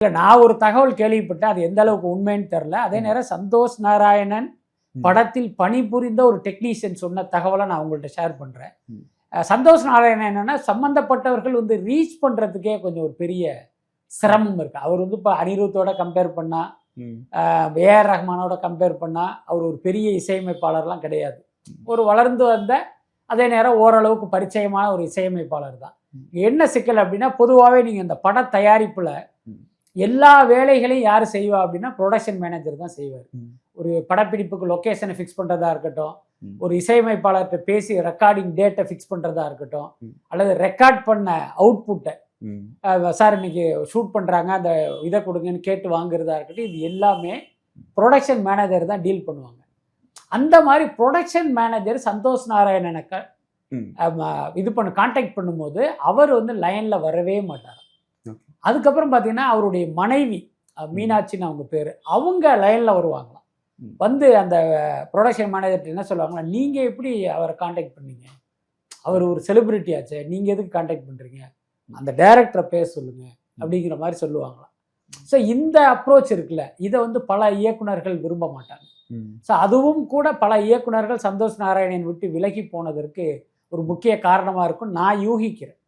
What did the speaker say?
இல்ல நான் ஒரு தகவல் கேள்விப்பட்டேன். அது எந்த அளவுக்கு உண்மைன்னு தெரில அதே நேரம் சந்தோஷ் நாராயணன். படத்தில் பணிபுரிந்த ஒரு டெக்னீஷியன் சொன்ன தகவலை நான் உங்கள்கிட்ட ஷேர். அஹ் சந்தோஷ் நாராயணன் என்னன்னா சம்பந்தப்பட்டவர்கள் வந்து ரீச் பண்றதுக்கே கொஞ்சம் ஒரு பெரிய சிரமம் இருக்கு. அவர் வந்து இப்போ அனிருத்தோட கம்பேர் பண்ணா ஏஆர் ரஹ்மானோட கம்பேர் பண்ணா அவர் ஒரு பெரிய இசையமைப்பாளர்லாம் கிடையாது. ஒரு வளர்ந்து வந்த அதே நேரம் ஓரளவுக்கு பரிச்சயமான ஒரு இசையமைப்பாளர் தான். என்ன சிக்கல் அப்படின்னா பொதுவாகவே நீங்கள் இந்த பட தயாரிப்புல. எல்லா வேலைகளையும் யார் செய்வா அப்படின்னா ப்ரொடக்ஷன் மேனேஜர் தான் செய்வார். ஒரு படப்பிடிப்புக்கு லொக்கேஷனை ஃபிக்ஸ் பண்ணுறதா இருக்கட்டும். ஒரு இசையமைப்பாளர்கிட்ட பேசி ரெக்கார்டிங் டேட்டை ஃபிக்ஸ் பண்ணுறதா இருக்கட்டும். அல்லது ரெக்கார்ட் பண்ண அவுட்புட்டை சார் இன்னைக்கு ஷூட் பண்ணுறாங்க அந்த இதை கொடுங்கன்னு கேட்டு வாங்குறதா இருக்கட்டும் இது எல்லாமே ப்ரொடக்ஷன் மேனேஜர் தான் டீல் பண்ணுவாங்க அந்த மாதிரி ப்ரொடக்ஷன் மேனேஜர் சந்தோஷ் நாராயணனை க- ஆமா, இது பண்ண காண்டாக்ட் பண்ணும்போது அவர் வந்து லைனில் வரவே மாட்டார். அதுக்கப்புறம் பார்த்தீங்கன்னா அவருடைய மனைவி மீனாட்சின்னு அவங்க பேர் அவங்க லைனில் வருவாங்களாம். வந்து அந்த ப்ரொடக்ஷன் மேனேஜர்கிட்ட என்ன சொல்லுவாங்களா நீங்கள் எப்படி அவரை காண்டாக்ட் பண்ணீங்க? அவர் ஒரு செலிபிரிட்டி ஆச்சே நீங்கள் எதுக்கு காண்டாக்ட் பண்ணுறீங்க அந்த டைரக்டரை பேச சொல்லுங்க அப்படிங்கிற மாதிரி சொல்லுவாங்களாம். ஸோ இந்த அப்ரோச் இருக்குல்ல இதை வந்து பல இயக்குனர்கள் விரும்ப மாட்டாங்க. ஸோ அதுவும் கூட பல இயக்குனர்கள் சந்தோஷ் நாராயணன் விட்டு விலகி போனதற்கு ஒரு முக்கிய காரணமாக இருக்கும். நான் யூகிக்கிறேன்.